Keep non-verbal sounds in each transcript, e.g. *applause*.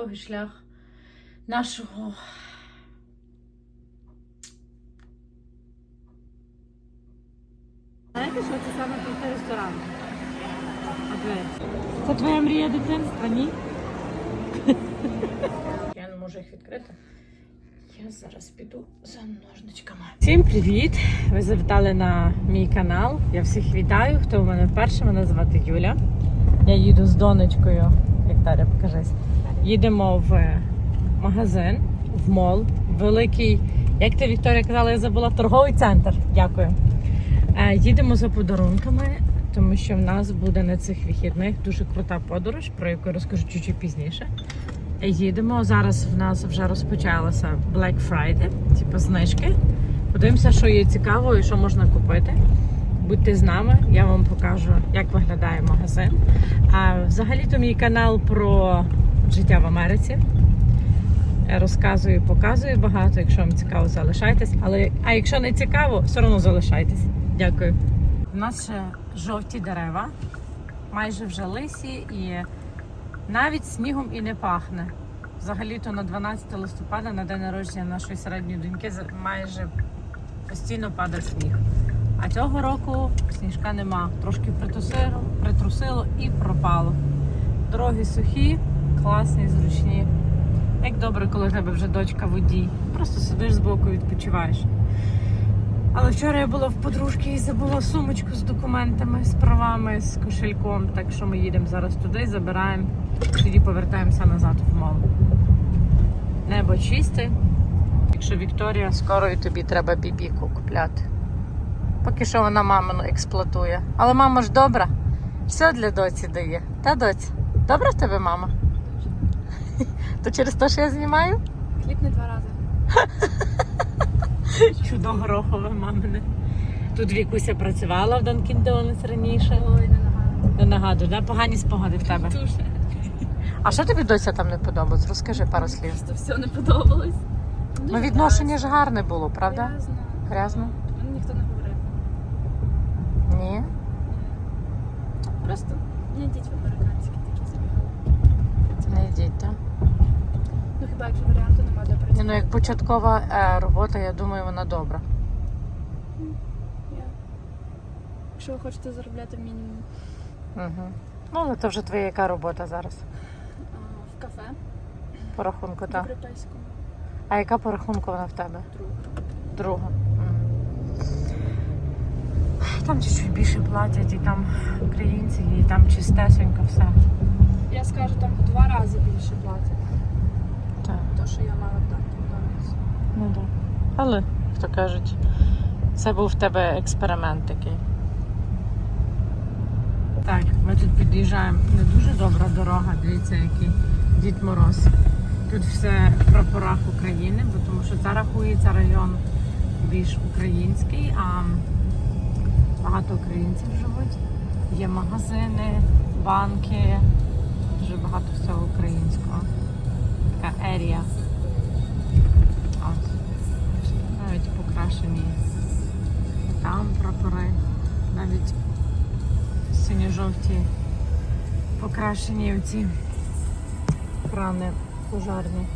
Довгий шлях нашого. Знаєте, що це саме той ресторан? Це твоя мрія дитинства, ні? *laughs* Я не можу їх відкрити. Я зараз піду за ножничками. Всім привіт! Ви завітали на мій канал. Я всіх вітаю. Хто у мене вперше? Мене звати Юля. Я їду з донечкою. Вікторія, покажись. Їдемо в магазин, в мол, великий. Як ти Вікторія казала, я забула торговий центр. Дякую. Е, Їдемо за подарунками, тому що в нас буде на цих вихідних дуже крута подорож, про яку я розкажу чуть-чуть пізніше. Їдемо. Зараз в нас вже розпочалося Black Friday, типу знижки. Подивимося, що є цікаво і що можна купити. Будьте з нами, я вам покажу, як виглядає магазин. А взагалі-то мій канал про життя в Америці. Я розказую, показую багато. Якщо вам цікаво, залишайтесь. Але а якщо не цікаво, все одно залишайтесь. Дякую. У нас ще жовті дерева, майже вже лисі і навіть снігом і не пахне. Взагалі-то на 12 листопада, на день народження нашої середньої доньки, майже постійно падає сніг. А цього року сніжка нема. Трошки притусило, притрусило і пропало. Дороги сухі, класні, зручні. Як добре, коли в тебе вже дочка водій. Просто сидиш збоку і відпочиваєш. Але вчора я була в подружки і забула сумочку з документами, з правами, з кошельком. Так що ми їдемо зараз туди, забираємо, тоді повертаємося назад в мол. Небо чисте. Якщо Вікторія, скоро і тобі треба бібіку купляти. Поки що вона мамину експлуатує. Але мама ж добра. Все для доці дає. Та доці? Добра в тебе мама? То через те, що я знімаю? Хліб не два рази. *laughs* Чудо горохове мамине. Тут Вікуся працювала в Dunkin' Donuts раніше. Ой, не нагадую. Не нагадую, да? погані спогади в тебе. Дуже. А що тобі доця там не подобалось? Розкажи пару слів. Просто все не подобалось. Ну, відношення ж гарне було, правда? Грязно. Грязно? Мені ніхто не говорив. Ні. Просто не йдіть в американські такі собі. Не йдіть, так? Якщо варіанту немає де працювати. ну як початкова е, робота, я думаю, вона добра. Якщо ви хочете заробляти мінімум Угу. Ну, але це вже твоя яка робота зараз? а, в кафе По рахунку, так. європейському, А яка по рахунку вона в тебе? Друга. Мгм. Там чуть-чуть більше платять, і там українці, і там чистесенько все. Я скажу, там в два рази більше платять. То, що я мала в Ну так. Але, як то кажуть, це був в тебе експеримент такий. Так, ми тут під'їжджаємо. Не дуже добра дорога, дивіться, який Дід Мороз. Тут все в прапорах України, бо тому що це рахується район більш український, а багато українців живуть. Є магазини, банки, дуже багато всього українського. Така ерія. Навіть покрашені там прапори, навіть синьо-жовті покрашені оці крани пожарні.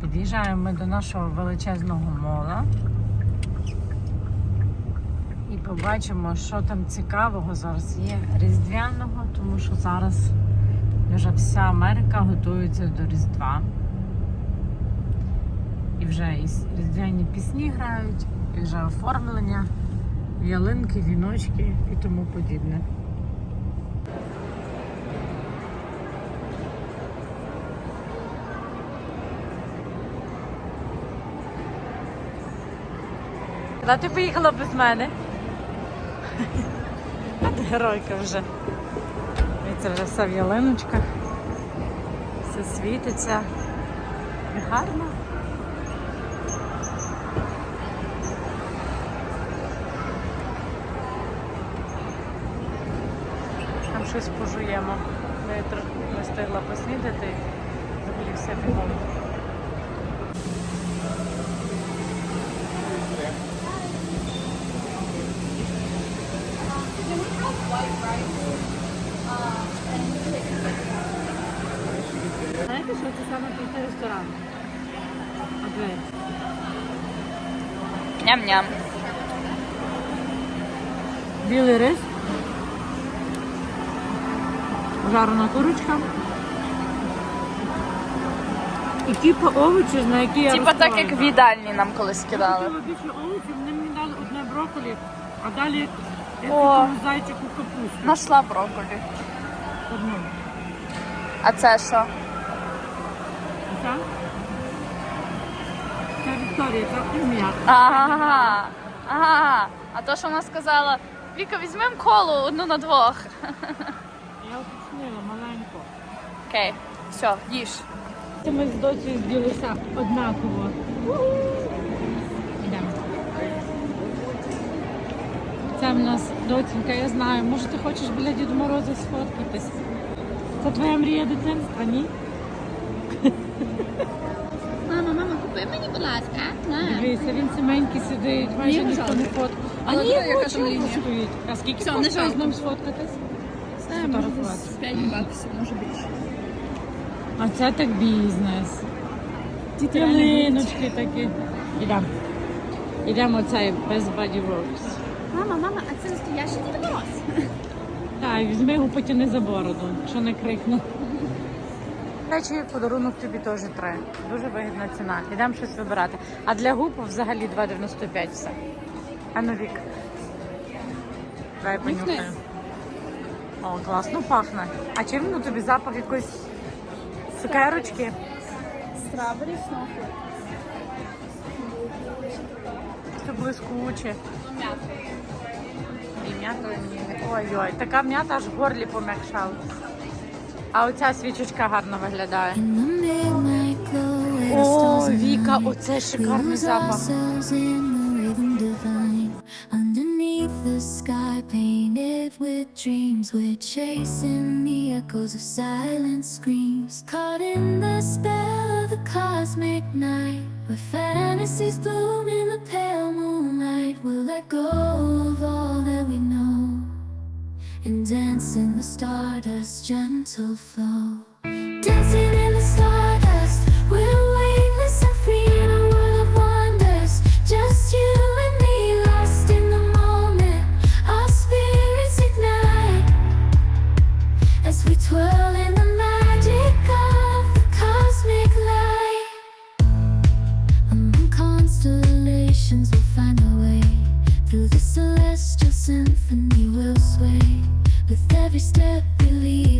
Під'їжджаємо ми до нашого величезного мола побачимо, що там цікавого зараз є різдвяного, тому що зараз вже вся Америка готується до Різдва. І вже і різдвяні пісні грають, і вже оформлення, ялинки, віночки і тому подібне. Куди ти поїхала без мене? *laughs* Ти геройка вже. Це вже все в ялиночках. Все світиться. Гарно. Там щось пожуємо. Я не встигла поснідати, взагалі все бігом. Знаєте, що це саме п'яти ресторан? Ням-ням. Білий рис. Жарена курочка. І типу овочі, на які я Типа так, як в їдальні нам колись кидали. Типу більше вони мені дали одне брокколі, а далі о. зайчику капусту. Нашла брокколі. Одну. А це що? Оце? Це Вікторія, це ім'я. Ага. Ага. А то, що вона сказала, Віка, візьмемо колу одну на двох. Я уточнила маленько. Окей, все, їж. Це ми з доцею зділися однаково. Це в нас доцінька, я знаю. Може ти хочеш біля Діду Мороза сфоткатись? Це твоя мрія дитинства, ні? *laughs* Мама, мама, купи мені, будь ласка. Дивися, він саменький сидить, майже Ні, ніхто не фоткає. А Але ні, яка там лінія? А скільки Все, не коштує з жалко. ним сфоткатись? Знаю, може десь 5 баксів, може більше. А це так бізнес. Діти реально. Ялиночки такі. Ідемо. Ідемо оцей без Body Works. Мама, мама, а це настоящий Дід Мороз? Так, візьми його потяни за бороду, що не крикну. Речі, подарунок тобі теж треба. Дуже вигідна ціна. Ідемо щось вибирати. А для губ взагалі 2,95 все. А ну вік. Дай понюхаю. О, класно пахне. А чим ну тобі запах якоїсь цукерочки? Стrawberry Snowflake. Це блискуче. І м'ята. Ой-ой, така м'ята аж в горлі пом'якшала. А оця свічечка гарно виглядає. О, Віка, оце шикарний запах. Underneath the sky painted with dreams, we're chasing the echoes of silent screams. Caught in the spell of the cosmic night, where fantasies bloom in the pale moonlight. We'll let go of all that we know and dance in the stardust gentle flow. Symphony. We'll sway with every step we leave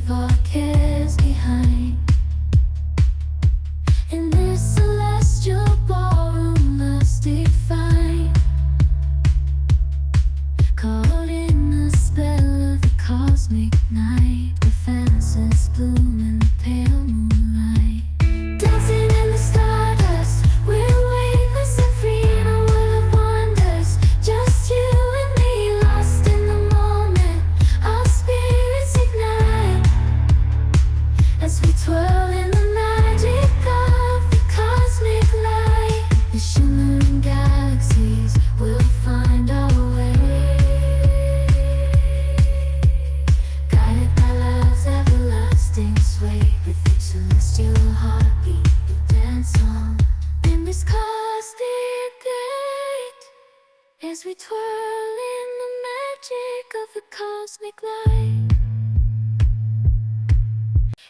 we twirl in the magic of the cosmic light.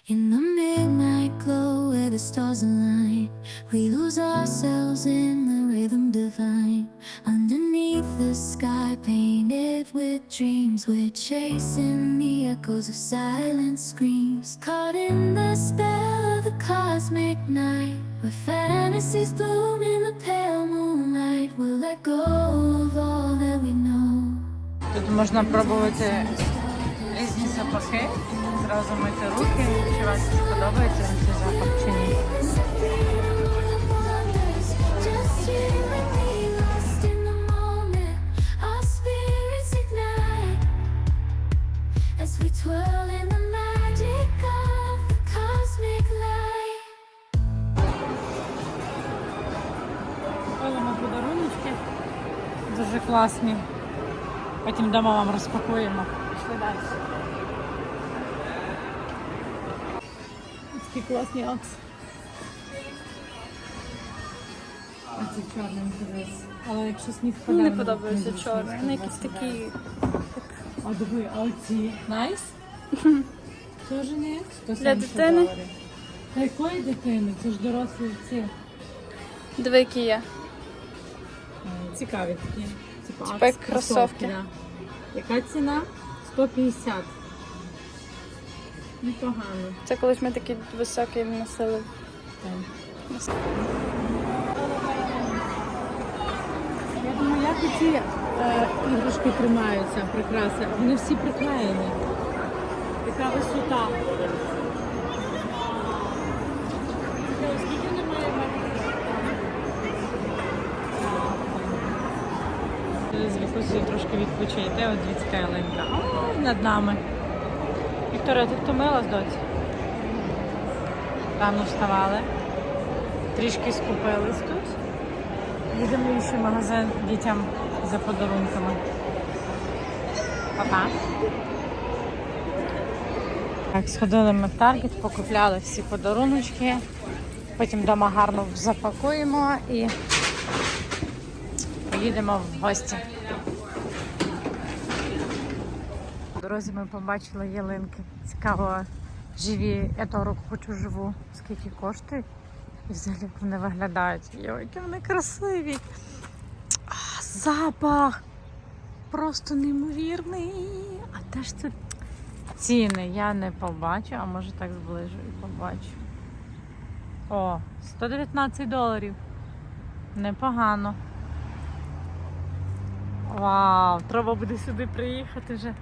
In the midnight glow where the stars align, we lose ourselves in the rhythm divine. Underneath the sky painted with dreams, we're chasing the echoes of silent screams. Caught in the spell of the cosmic night, where fantasies bloom in the pale moonlight. Тут можна пробувати різні запахи, зразу мити руки, чи вам цей запах чи ні. класні. Потім дома вам розпакуємо. Пішли далі. Такі класні акс. А це чорний інтерес. Але якщо сніг падає... Не подобається чорний. Вони якісь такі... А диви, а оці? Найс? *laughs* Тоже ні. Для дитини? Та якої дитини? Це ж дорослі ці. Диви, які є. Цікаві такі. Типа як акс- кросовки. да. Яка ціна? 150. Непогано. Це колись ми такі високі носили. Так. Я думаю, як ці е, іграшки тримаються, прикраси. Вони всі приклеєні. Яка висота. Цікаво, Скільки вони має З Вікусею трошки відпочити. От дітська ялинка. О, над нами. Вікторія, ти втомилась, доці? Рано вставали. Трішки скупились тут. Їдемо в інший магазин дітям за подарунками. Па-па. Так, сходили ми в Таргет, покупляли всі подаруночки. Потім вдома гарно запакуємо і поїдемо в гості. В дорозі ми побачили ялинки. Цікаво, живі. Я того року хочу живу. Скільки коштують? І взагалі як вони виглядають. Йой, які вони красиві. А, запах! Просто неймовірний. А де ж це ціни? Я не побачу, а може так зближу і побачу. О, 119 доларів. Непогано. Вау, треба буде сюди приїхати вже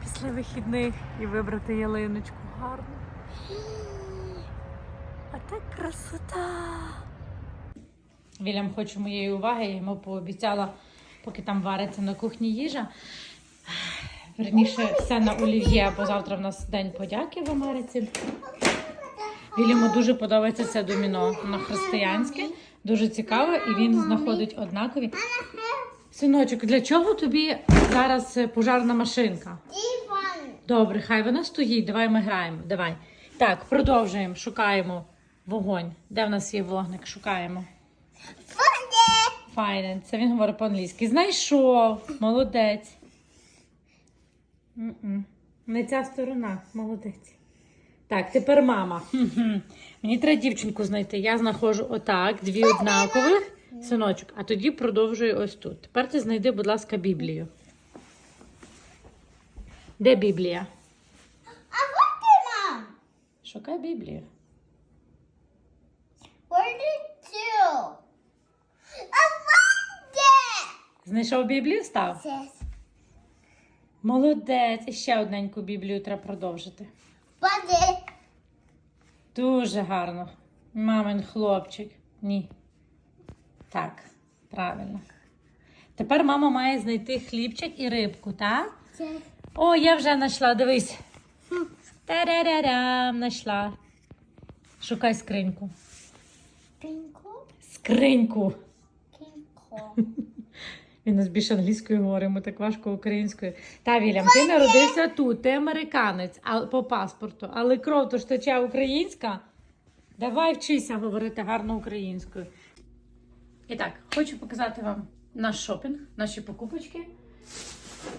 після вихідних і вибрати ялиночку гарну. А так красота. Вільям хоче моєї уваги, я йому пообіцяла, поки там вариться на кухні їжа. Верніше, все на олів'є, бо завтра в нас день подяки в Америці. Вільяму дуже подобається це доміно. Воно християнське, дуже цікаве, і він знаходить однакові. Синочок, для чого тобі зараз е, пожарна машинка? Добре, хай вона стоїть. Давай ми граємо. Давай. Так, продовжуємо. Шукаємо вогонь. Де в нас є вогник? Шукаємо. Файне. Це він говорить по-англійськи. Знайшов. Молодець. М-м. Не ця сторона. Молодець. Так, тепер мама. Хм-хм. Мені треба дівчинку знайти. Я знаходжу отак, дві однакових. Синочок, а тоді продовжую ось тут. Тепер ти знайди, будь ласка, Біблію. Де Біблія? Шукай Біблію. Where did you? I found! Знайшов Біблію? Став? Yes. Молодець. І ще одненьку Біблію треба продовжити. But. Дуже гарно. Мамин хлопчик. Ні. Так, правильно. Тепер мама має знайти хлібчик і рибку, так? О, я вже знайшла, дивись. Тарарарам, знайшла. Шукай скриньку. Pinko. Скриньку. Pinko. *laughs* Він нас більше англійською говорить, йому так важко українською. Та Вільям, ти народився тут, ти американець а, по паспорту, але кров то ж тече українська. Давай вчися говорити гарно українською. І так, хочу показати вам наш шопінг, наші покупочки.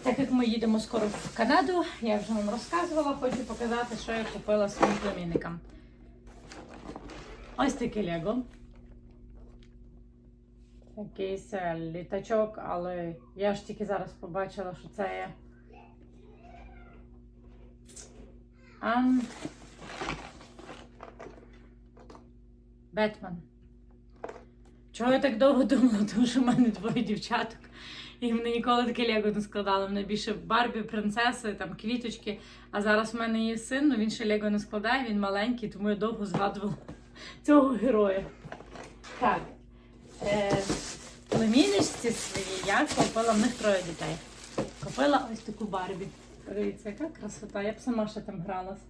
Так як ми їдемо скоро в Канаду, я вже вам розказувала, хочу показати, що я купила своїм племінникам. Ось таке Лего. Якийсь е, літачок, але я ж тільки зараз побачила, що це є. Бетмен. Чого я так довго думала, тому що в мене двоє дівчаток. І вони ніколи таке лего не складали. Вони більше Барбі, принцеси, там квіточки. А зараз в мене є син, ну він ще лего не складає, він маленький, тому я довго згадувала *laughs* цього героя. Так. Е, племінничці своїй я купила, в них троє дітей. Купила ось таку Барбі. Подивіться, яка красота. Я б сама ще там гралась.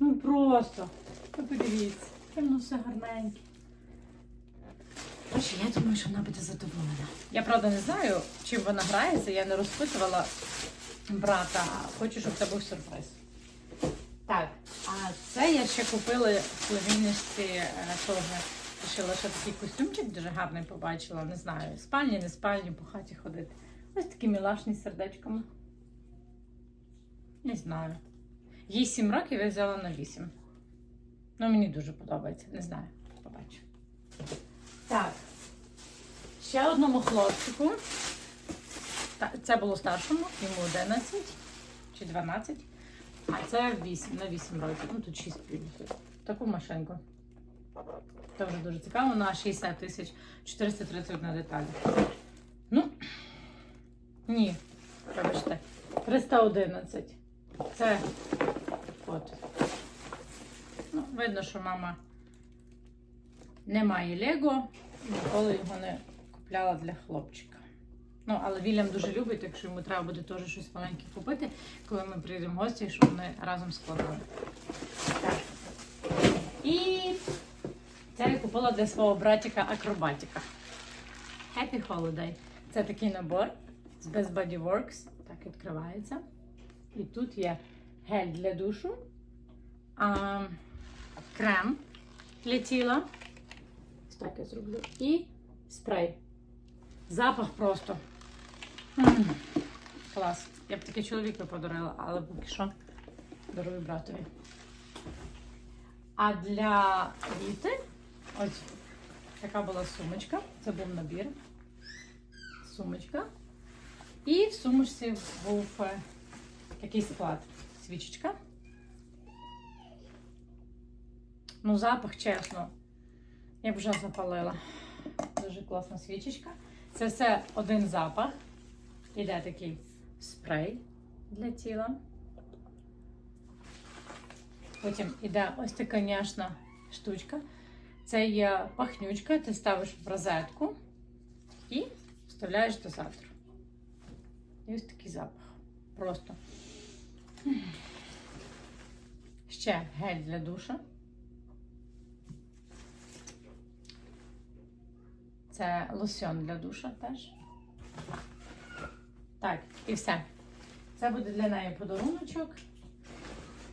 Ну просто. Подивіться, воно все гарненьке. Коротше, я думаю, що вона буде задоволена. Я правда не знаю, чим вона грається, я не розпитувала брата. Хочу, щоб це був сюрприз. Так, а це я ще купила в племінності е, теж Рішила, що такий костюмчик дуже гарний побачила. Не знаю, спальні, не спальні, по хаті ходити. Ось такі мілашні з сердечками. Не знаю. Їй 7 років я взяла на 8. Ну, мені дуже подобається. Не знаю. Побачу. Так. Ще одному хлопчику. Це було старшому, йому 11 чи 12. А це 8, на 8 років. Ну тут 6 плюс. Таку машинку. Це вже дуже цікаво. На 60 тисяч 431 деталі. Ну, ні, вибачте, 311. Це от. Ну, видно, що мама не має Лего, ніколи його не купляла для хлопчика. Ну, але Вільям дуже любить, так що йому треба буде теж щось маленьке купити, коли ми приїдемо в гості, щоб вони разом складали. Так. І це я купила для свого братика акробатика. Happy Holiday. Це такий набор з Best Body Works. Так відкривається. І тут є гель для душу, а, крем для тіла. Так я зроблю. І спрей. Запах просто. М, Клас. Я б таке чоловіка подарила, але поки що дарую братові. А для Віти ось така була сумочка. Це був набір. Сумочка. І в сумочці був е, такий склад. Свічечка. Ну, запах, чесно. Я б вже запалила. Дуже класна свічечка. Це все один запах. Іде такий спрей для тіла. Потім іде ось така няшна штучка. Це є пахнючка, ти ставиш в розетку і вставляєш дозатор. І ось такий запах. Просто. Ще гель для душа. Це лосьон для душа теж. Так, і все. Це буде для неї подаруночок.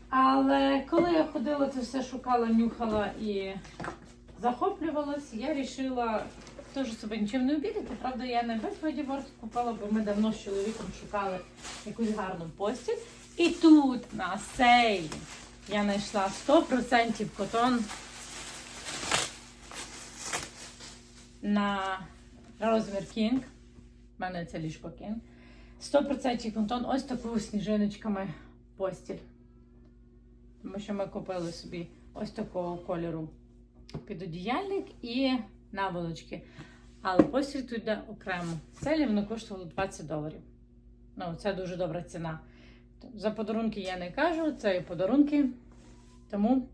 Але коли я ходила, це все шукала, нюхала і захоплювалась, я вирішила теж себе нічим не обідати. Правда, я не весь бодіворд купила, бо ми давно з чоловіком шукали якусь гарну постіль. І тут на сейлі я знайшла 100% котон на розмір King. У мене це ліжко King. 100% контон ось таку сніжиночками постіль. Тому що ми купили собі ось такого кольору підодіяльник і наволочки. Але постіль тут йде окремо. Селі воно коштувало 20 доларів. Ну, це дуже добра ціна. За подарунки я не кажу, це і подарунки. Тому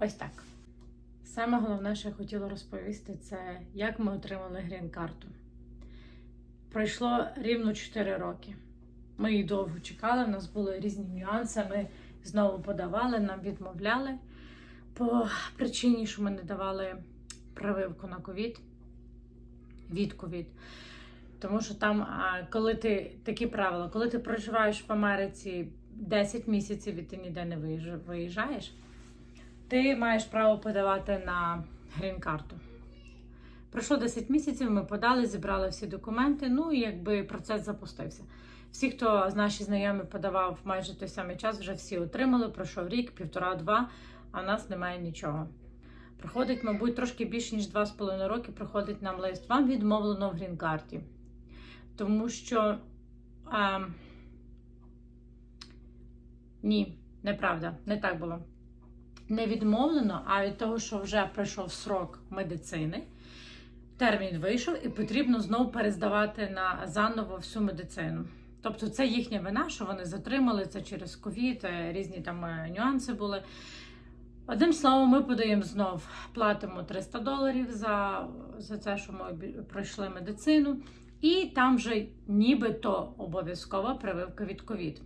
ось так. Саме головне, що я хотіла розповісти, це як ми отримали грін-карту. Пройшло рівно 4 роки. Ми її довго чекали, в нас були різні нюанси. Ми знову подавали, нам відмовляли по причині, що ми не давали прививку на ковід від ковід. Тому що там, коли ти такі правила, коли ти проживаєш в Америці 10 місяців і ти ніде не виїжджаєш, ти маєш право подавати на грін-карту. Пройшло 10 місяців, ми подали, зібрали всі документи, ну і якби процес запустився. Всі, хто з наші знайомі подавав майже той самий час, вже всі отримали. Пройшов рік, півтора-два, а в нас немає нічого. Проходить, мабуть, трошки більше, ніж 2,5 роки, проходить нам лист. Вам відмовлено в грін-карті. Тому що. А, ні, неправда, не так було. Не відмовлено, а від того, що вже пройшов срок медицини, термін вийшов, і потрібно знову перездавати на заново всю медицину. Тобто це їхня вина, що вони затримали це через ковід, е, різні там е, нюанси були. Одним словом, ми подаємо знов, платимо 300 доларів за, за це, що ми пройшли медицину, і там вже нібито обов'язкова прививка від ковід.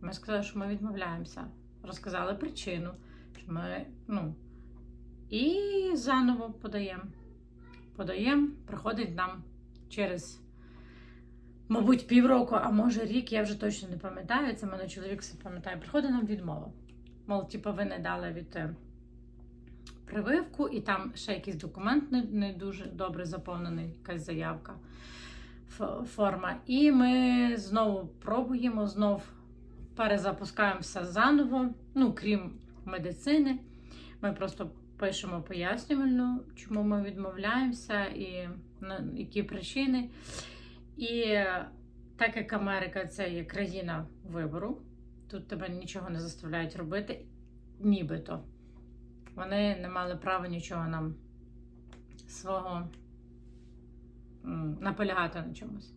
Ми сказали, що ми відмовляємося. Розказали причину, ми, ну, і заново подаємо. Подаємо, приходить нам через, мабуть, півроку, а може рік, я вже точно не пам'ятаю. Це мене чоловік все пам'ятає. Приходить нам відмова. Мол, типу, ви не дали від е, прививку, і там ще якийсь документ не, не дуже добре заповнений, якась заявка, форма. І ми знову пробуємо, знов перезапускаємо все заново, ну, крім медицини. Ми просто пишемо пояснювальну, чому ми відмовляємося і які причини. І так як Америка це є країна вибору, тут тебе нічого не заставляють робити, нібито. Вони не мали права нічого нам свого наполягати на чомусь.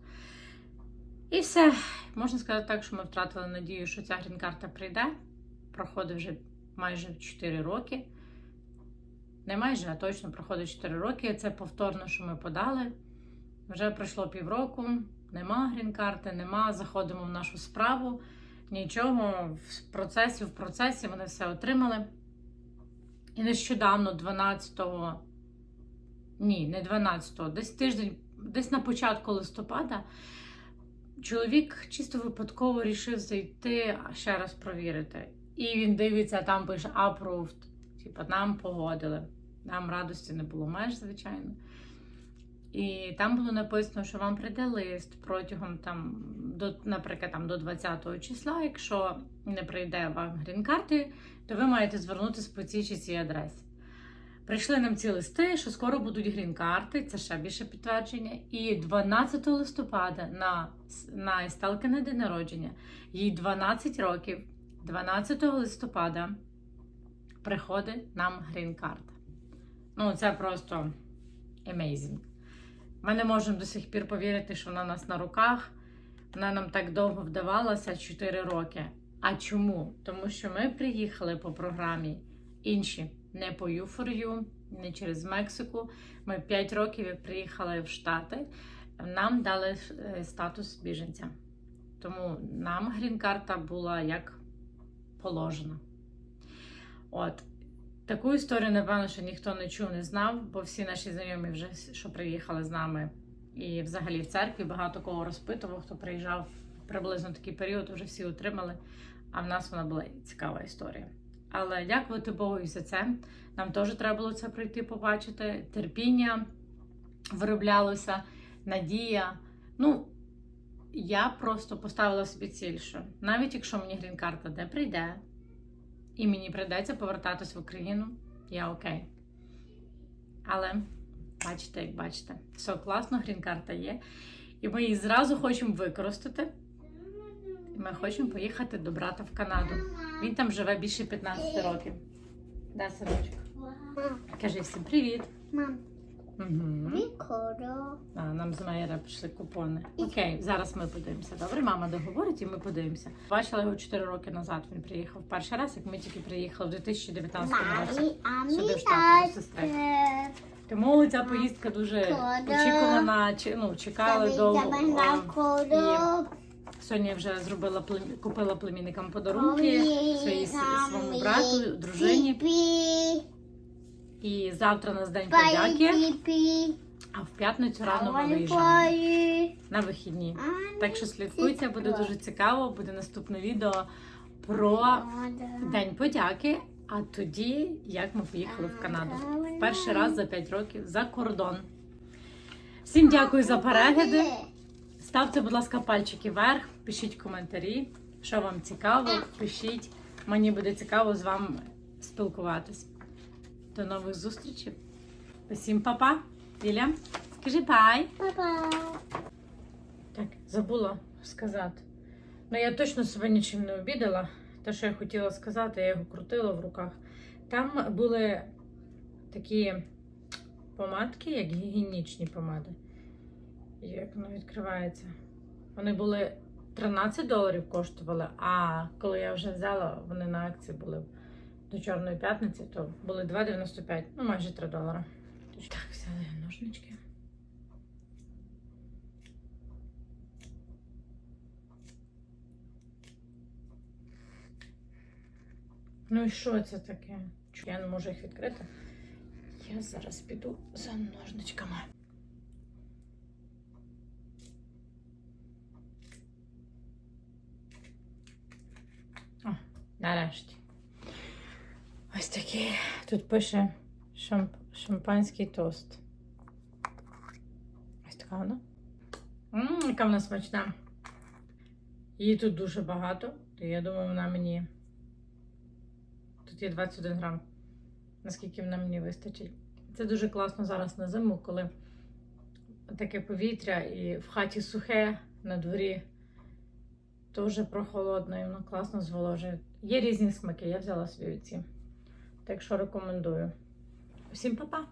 І все. Можна сказати так, що ми втратили надію, що ця грін-карта прийде. Проходить вже майже 4 роки. Не майже, а точно проходить 4 роки. Це повторно, що ми подали. Вже пройшло півроку, нема грін-карти, нема. Заходимо в нашу справу. Нічого, в процесі, в процесі вони все отримали. І нещодавно, 12-го, ні, не 12-го, десь тиждень, десь на початку листопада, чоловік чисто випадково рішив зайти ще раз провірити. І він дивиться, там пише approved. Типа, нам погодили. Нам радості не було меж, звичайно. І там було написано, що вам прийде лист протягом там, до, наприклад, там, до 20 числа. Якщо не прийде вам грін-карти, то ви маєте звернутися по цій чи цій адресі. Прийшли нам ці листи, що скоро будуть грін-карти, це ще більше підтвердження. І 12 листопада на, на Естелкине день народження, їй 12 років, 12 листопада приходить нам грін-карта. Ну, це просто amazing. Ми не можемо до сих пір повірити, що вона нас на руках. Вона нам так довго вдавалася 4 роки. А чому? Тому що ми приїхали по програмі інші, не по U4U, не через Мексику. Ми 5 років приїхали в Штати, нам дали е, статус біженця. Тому нам грін-карта була як положена. От. Таку історію, напевно, що ніхто не чув, не знав, бо всі наші знайомі вже що приїхали з нами і взагалі в церкві багато кого розпитував, хто приїжджав приблизно такий період, вже всі отримали. А в нас вона була цікава історія. Але дякувати Богу і за це. Нам теж треба було це пройти, побачити. Терпіння вироблялося, надія. Ну, я просто поставила собі ціль, що навіть якщо мені грін-карта не прийде, і мені прийдеться повертатись в Україну, я окей. Але бачите, як бачите, все класно, грін-карта є. І ми її зразу хочемо використати. І ми хочемо поїхати до брата в Канаду. Він там живе більше 15 років. Да, синочку? Кажи всім привіт. Мам, Угу. прикольно. А, нам з Майера пішли купони. Окей, зараз ми подивимося. Добре, мама договорить і ми подивимося. Бачила його 4 роки назад. Він приїхав перший раз, як ми тільки приїхали в 2019 році. Сюди в мій до сестри. Тому ця поїздка дуже очікувана. чи- Ну, чекали довго. О, коду. Соня вже зробила племі- купила племінникам подарунки своїй с- своєму брату, дружині. І завтра у нас день подяки. А в п'ятницю рано ми виїжджаємо на вихідні. Так що слідкуйте, буде дуже цікаво. Буде наступне відео про День подяки. А тоді, як ми поїхали в Канаду. Перший раз за 5 років за кордон. Всім дякую за перегляди. Ставте, будь ласка, пальчики вверх, пишіть коментарі, що вам цікаво, пишіть. Мені буде цікаво з вами спілкуватись. До нових зустрічей. Усім па-па. Скажи бай. Па-па. Так, забула сказати. Ну, я точно себе нічим не обідала. Те, що я хотіла сказати, я його крутила в руках. Там були такі помадки, як гігієнічні помади. Як воно відкривається. Вони були 13 доларів коштували, а коли я вже взяла, вони на акції були до Чорної п'ятниці, то були 2,95, ну майже 3 долара. Так, взяли ножнички. Ну і що це таке? Я не можу їх відкрити. Я зараз піду за ножничками. О, нарешті. Ось такі. Тут пише Шамп... Шампанський тост. Ось така вона. Ммм, яка вона смачна. Її тут дуже багато, то я думаю, вона мені. Тут є 21 грам. Наскільки вона мені вистачить. Це дуже класно зараз на зиму, коли таке повітря і в хаті сухе, на дворі дуже прохолодно і воно класно зволожує. Є різні смаки, я взяла собі ці. Так що рекомендую. Всім па-па!